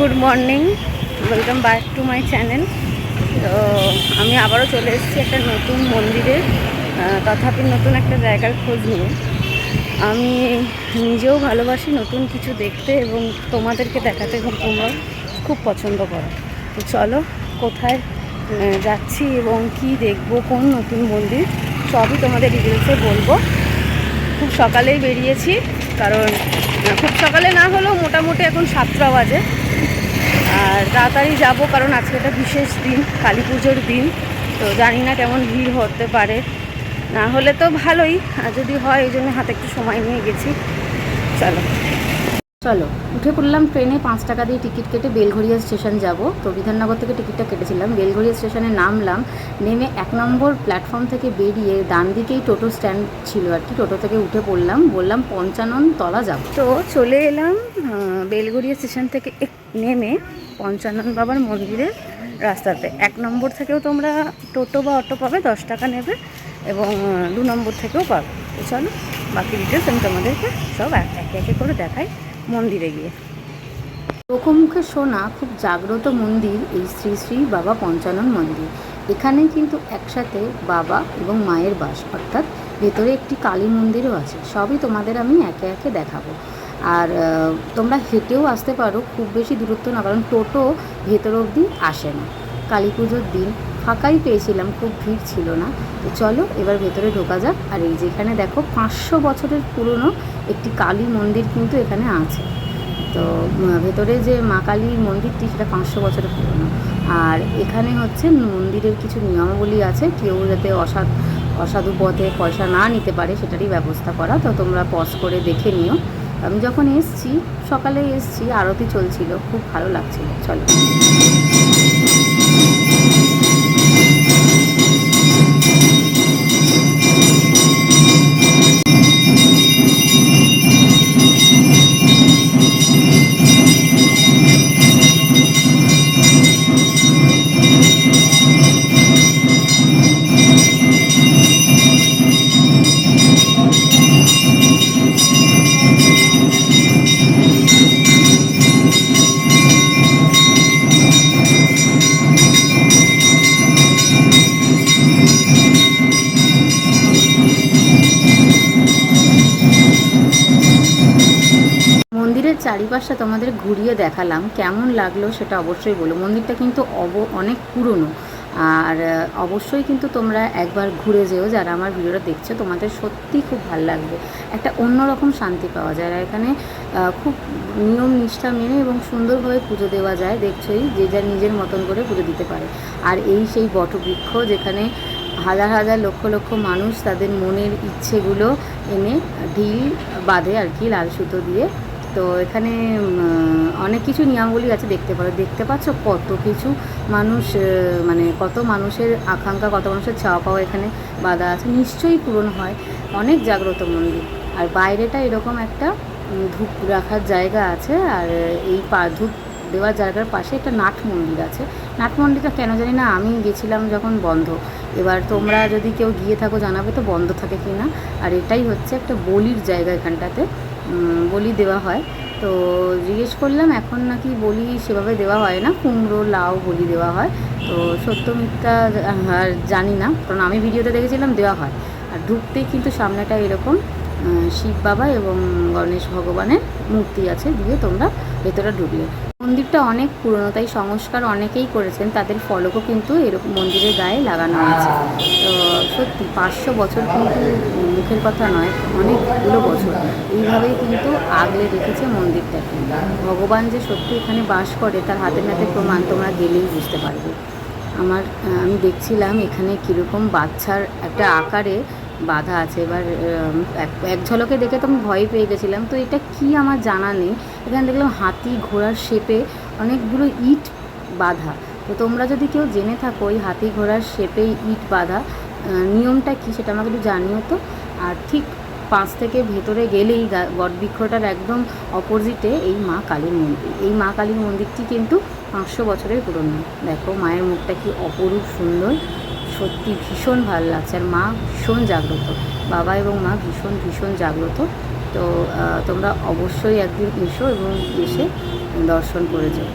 Good morning welcome back to my channel তো আমি আবারও চলে এসেছি একটা নতুন মন্দিরে আহ, তথাপি নতুন একটা জায়গার খোঁজ নিয়ে। আমি নিজেও ভালোবাসি নতুন কিছু দেখতে এবং তোমাদেরকে দেখাতে তোমরা খুব পছন্দ করো। তো চলো কোথায় যাচ্ছি এবং কি দেখব কোন নতুন মন্দির সবই তোমাদের ডিটেলসে বলব। খুব সকালেই বেরিয়েছি কারণ খুব সকালে না হলেও মোটামুটি এখন সাতটা বাজে। আর তাড়াতাড়ি যাব, কারণ আজকে একটা বিশেষ দিন, কালী পুজোর দিন, তো জানি না কেমন ভিড় হতে পারে। না হলে তো ভালোই, আর যদি হয়, এই জন্য হাতে একটু সময় নিয়ে গেছি। চলো। চলো উঠে পড়লাম ট্রেনে পাঁচ টাকা দিয়ে টিকিট কেটে বেলঘরিয়া স্টেশন যাব। তো বিধাননগর থেকে টিকিটটা কেটেছিলাম। বেলঘরিয়া স্টেশনে নামলাম নেমে এক নম্বর প্ল্যাটফর্ম থেকে বেরিয়ে ডান দিকেই টোটো স্ট্যান্ড ছিল আর কি। টোটো থেকে উঠে পড়লাম বললাম পঞ্চানন তলা যাব। তো চলে এলাম আহ, বেলঘরিয়া স্টেশন থেকে এক নেমে পঞ্চানন বাবার মন্দিরের রাস্তাতে। এক নম্বর থেকেও তোমরা টোটো বা অটো পাবে দশ টাকা নেবে এবং দু নম্বর থেকেও পাবে। চলো বাকি ডিটেলস আমি তোমাদেরকে সব একে একে করে দেখাই। মন্দিরে গিয়ে। লোকমুখে শোনা খুব জাগ্রত মন্দির এই শ্রী শ্রী বাবা পঞ্চানন মন্দির। এখানে কিন্তু একসাথে বাবা এবং মায়ের বাস, অর্থাৎ ভেতরে একটি কালী মন্দিরও আছে। সবই তোমাদের আমি একে একে দেখাবো। আর তোমরা হেঁটেও আসতে পারো, খুব বেশি দূরত্ব না, কারণ টোটো ভেতর অবধি আসে না। কালী পুজোর দিন ফাঁকাই পেয়েছিলাম, খুব ভিড় ছিল না। তো চলো, এবার ভেতরে ঢোকা যাক। আর এই যেখানে দেখো, পাঁচশো বছরের পুরনো একটি কালী মন্দির কিন্তু এখানে আছে। তো ভেতরে যে মা কালীর মন্দিরটি, সেটা পাঁচশো বছরের পুরনো। আর এখানে হচ্ছে মন্দিরের কিছু নিয়মাবলী আছে। কেউ যাতে অসাধ, অসাধু পথে পয়সা না নিতে পারে, সেটারই ব্যবস্থা করা। তো তোমরা পজ করে দেখে নিও। আমি যখন এসছি, সকালে এসছি, আরতি চলছিল। খুব ভালো লাগছিল। চলো। চারিপাশটা তোমাদের ঘুরিয়ে দেখালাম। কেমন লাগল সেটা অবশ্যই বলো। মন্দিরটা কিন্তু অব, অনেক পুরনো। আর অবশ্যই কিন্তু তোমরা একবার ঘুরে যেও যারা আমার ভিডিওটা দেখছ। তোমাদের সত্যি খুব ভালো লাগবে। একটা অন্যরকম শান্তি পাওয়া যায়। আর এখানে খুব নিয়ম নিষ্ঠা মেনে এবং সুন্দরভাবে পুজো দেওয়া যায়। দেখছোই যে যার নিজের মতন করে পুজো দিতে পারে। আর এই সেই বটবৃক্ষ যেখানে হাজার হাজার লক্ষ লক্ষ মানুষ তাদের মনের ইচ্ছেগুলো এনে ঢিল বাঁধে আর কি, লাল সুতো দিয়ে। তো এখানে অনেক কিছু নিয়মাবলী আছে, দেখতে পারো। দেখতে পাচ্ছ কত কিছু মানুষ মানে কত মানুষের আকাঙ্ক্ষা, কত মানুষের চাওয়া পাওয়া এখানে বাধা আছে। নিশ্চয়ই পূরণ হয়। অনেক জাগ্রত মন্দির। আর বাইরেটা এরকম একটা ধূপ রাখার জায়গা আছে। আর এই পা, ধূপ দেওয়ার জায়গার পাশে একটা নাট মন্দির আছে। নাট মন্দিরটা কেন জানি না, আমি গেছিলাম যখন বন্ধ। এবার তোমরা যদি কেউ গিয়ে থাকো, জানাবে তো বন্ধ থাকে কি না আর এটাই হচ্ছে একটা বলির জায়গা এখানটাতে। বলি দেওয়া হয়। তো জিজ্ঞেস করলাম, এখন নাকি বলি সেভাবে দেওয়া হয় না, কুমড়ো, লাউ বলি দেওয়া হয়। তো সত্য মিথ্যা আর জানি না, কারণ আমি ভিডিওতে দেখেছিলাম দেওয়া হয়। আর ঢুকতেই কিন্তু সামনেটা এরকম শিব বাবা এবং গণেশ ভগবানের মূর্তি আছে, দিয়ে তোমরা ভেতরে ঢুকলে। মন্দিরটা অনেক পুরনো, তাই সংস্কার অনেকেই করেছেন, তাদের ফলকও কিন্তু এরকম মন্দিরের গায়ে লাগানো আছে তো সত্যি পাঁচশো বছর কিন্তু মুখের কথা নয় অনেকগুলো বছর। এইভাবেই কিন্তু আগলে রেখেছে মন্দিরটাকে। ভগবান যে সত্যি এখানে বাস করে, তার হাতে নাতে প্রমাণ তোমরা গেলেই বুঝতে পারবে। আমার, আমি দেখছিলাম এখানে কীরকম বাচ্চার একটা আকারে বাধা আছে। এবার এক ঝলকে দেখে তো আমি ভয় পেয়ে গেছিলাম। তো এটা কি আমার জানা নেই। এখানে দেখলাম হাতি ঘোড়ার শেপে অনেকগুলো ইট বাধা। তো তোমরা যদি কেউ জেনে থাকো ওই হাতি ঘোড়ার শেপে ইট বাঁধা নিয়মটা কি সেটা আমাকে একটু জানিও তো। আর ঠিক পাঁচ থেকে ভেতরে গেলেই বটবৃক্ষটার একদম অপোজিটে এই মা কালীর মন্দির। এই মা কালীর মন্দিরটি কিন্তু পাঁচশো বছরের পুরনো। দেখো মায়ের মুখটা কি অপরূপ সুন্দর। সত্যি ভীষণ ভালো লাগছে। আর মা ভীষণ জাগ্রত। বাবা এবং মা ভীষণ ভীষণ জাগ্রত। তো তোমরা অবশ্যই একদিন এসো এবং এসে দর্শন করে যাও।